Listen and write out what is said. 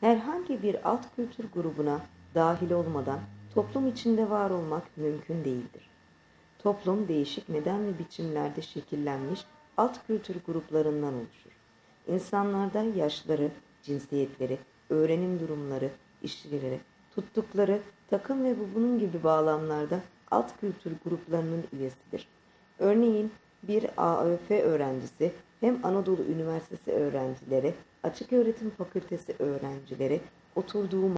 herhangi bir alt kültür grubuna dahil olmadan toplum içinde var olmak mümkün değildir. Toplum değişik neden ve biçimlerde şekillenmiş alt kültür gruplarından oluşur. İnsanlarda yaşları, cinsiyetleri, öğrenim durumları, işleri, tuttukları takım ve bu bunun gibi bağlamlarda alt kültür gruplarının üyesidir. Örneğin bir AÖF öğrencisi hem Anadolu Üniversitesi öğrencileri, Açık Öğretim Fakültesi öğrencileri oturduğu